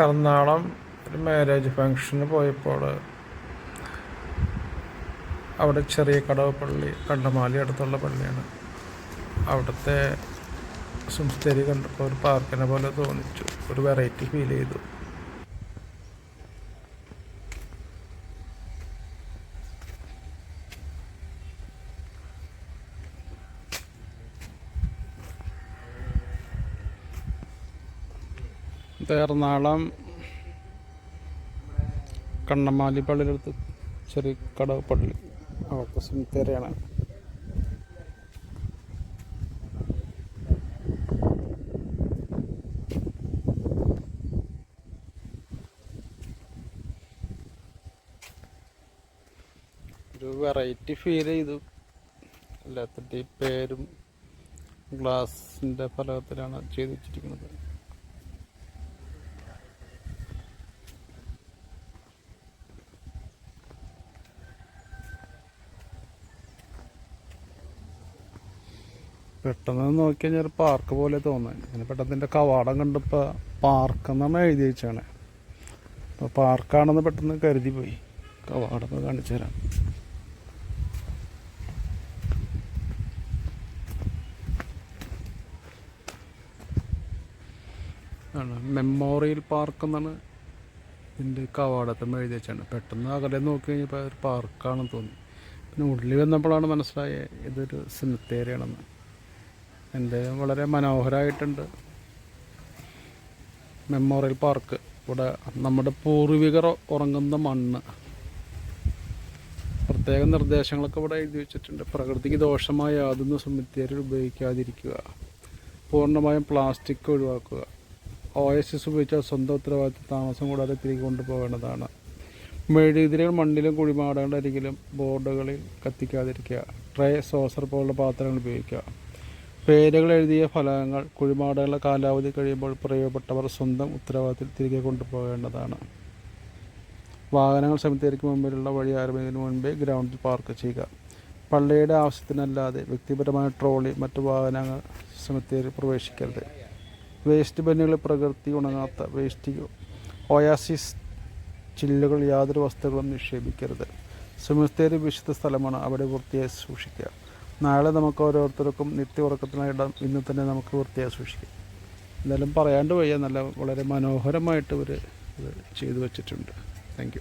എറണാകുളം ഒരു മാരേജ് ഫങ്ഷന് പോയപ്പോൾ അവിടെ ചെറിയ കടവ് പള്ളി കണ്ടമാലി അടുത്തുള്ള പള്ളിയാണ്. അവിടുത്തെ സംസ്ഥേരി കണ്ടപ്പോൾ ഒരു പാർക്കിനെ പോലെ തോന്നിച്ചു. ഒരു വെറൈറ്റി ഫീൽ ചെയ്തു. എറണാകുളം കണ്ണമാലി പള്ളിയിലടുത്ത് ചെറിയ കടവ് പള്ളി. അവർക്ക് സെമിത്തേരിയാണ് ഒരു വെറൈറ്റി ഫീൽ ചെയ്തു. എല്ലാത്തിന്റെയും പേരും ഗ്ലാസിന്റെ ഫലകത്തിലാണ് ചെയ്തു വെച്ചിരിക്കുന്നത്. പെട്ടെന്ന് നോക്കി പാർക്ക് പോലെ തോന്നാൻ അങ്ങനെ പെട്ടെന്ന് എന്റെ കവാടം കണ്ടപ്പോൾ പാർക്ക് എന്നാണ് എഴുതി വെച്ചാണ് അപ്പോൾ പാർക്കാണെന്ന് പെട്ടെന്ന് കരുതി പോയി. കവാടം കാണിച്ചു തരാം. ആണ് മെമ്മോറിയൽ പാർക്ക് എന്നാണ് ഇതിന്റെ കവാടത്തുമ്പോൾ എഴുതി വെച്ചാണ് പെട്ടെന്ന് അകലെ നോക്കി കഴിഞ്ഞപ്പോൾ ഒരു പാർക്കാണെന്ന് തോന്നി. പിന്നെ ഉള്ളിൽ വന്നപ്പോഴാണ് മനസ്സിലായത് ഇതൊരു സിനിത്തേരിയാണെന്ന് എന്തായാലും വളരെ മനോഹരമായിട്ടുണ്ട് മെമ്മോറിയൽ പാർക്ക്. ഇവിടെ നമ്മുടെ പൂർവികർ ഉറങ്ങുന്ന മണ്ണ്. പ്രത്യേക നിർദ്ദേശങ്ങളൊക്കെ ഇവിടെ എഴുതി വെച്ചിട്ടുണ്ട്. പ്രകൃതിക്ക് ദോഷമായ യാതൊന്നും സെമിത്തേരിൽ ഉപയോഗിക്കാതിരിക്കുക. പൂർണമായും പ്ലാസ്റ്റിക് ഒഴിവാക്കുക. ഒ എസ് എസ് ഉപയോഗിച്ചാൽ സ്വന്തം ഉത്തരവാദിത്തം താമസം കൂടാതെ തിരികെ കൊണ്ടുപോകേണ്ടതാണ്. മെഴുകുതിരികൾ മണ്ണിലും കുഴിമാടകളുടെ അരികിലും ബോർഡുകളിൽ കത്തിക്കാതിരിക്കുക. ട്രേ സോസർ പോലുള്ള പാത്രങ്ങൾ ഉപയോഗിക്കുക. പേരുകൾ എഴുതിയ ഫലകങ്ങൾ കുഴിമാടകളുടെ കാലാവധി കഴിയുമ്പോൾ പ്രിയപ്പെട്ടവർ സ്വന്തം ഉത്തരവാദിത്തത്തിൽ തിരികെ കൊണ്ടുപോകേണ്ടതാണ്. വാഹനങ്ങൾ സമിതിക്ക് മുമ്പിലുള്ള വഴി ആരംഭിക്കുന്നതിന് മുൻപേ ഗ്രൗണ്ടിൽ പാർക്ക് ചെയ്യുക. പള്ളിയുടെ ആവശ്യത്തിനല്ലാതെ വ്യക്തിപരമായ ട്രോളി മറ്റ് വാഹനങ്ങൾ സമിതിയിൽ പ്രവേശിക്കരുത്. വേസ്റ്റ് ബന്നുകളിൽ പ്രകൃതി ഉണങ്ങാത്ത വേസ്റ്റ് ഒയാസിസ് ചില്ലുകൾ യാതൊരു വസ്തുക്കളും നിക്ഷേപിക്കരുത്. സെമിത്തേരി വിശുദ്ധ സ്ഥലമാണ് അവിടെ വൃത്തിയായി സൂക്ഷിക്കുക. നാളെ നമുക്ക് ഓരോരുത്തർക്കും നിത്യ ഉറക്കത്തിനായി ഇടം ഇന്ന് തന്നെ നമുക്ക് വൃത്തിയായി സൂക്ഷിക്കാം. എന്തായാലും പറയാണ്ട് വയ്യ നല്ല വളരെ മനോഹരമായിട്ട് ഇവർ ഇത് ചെയ്തു വച്ചിട്ടുണ്ട്. താങ്ക്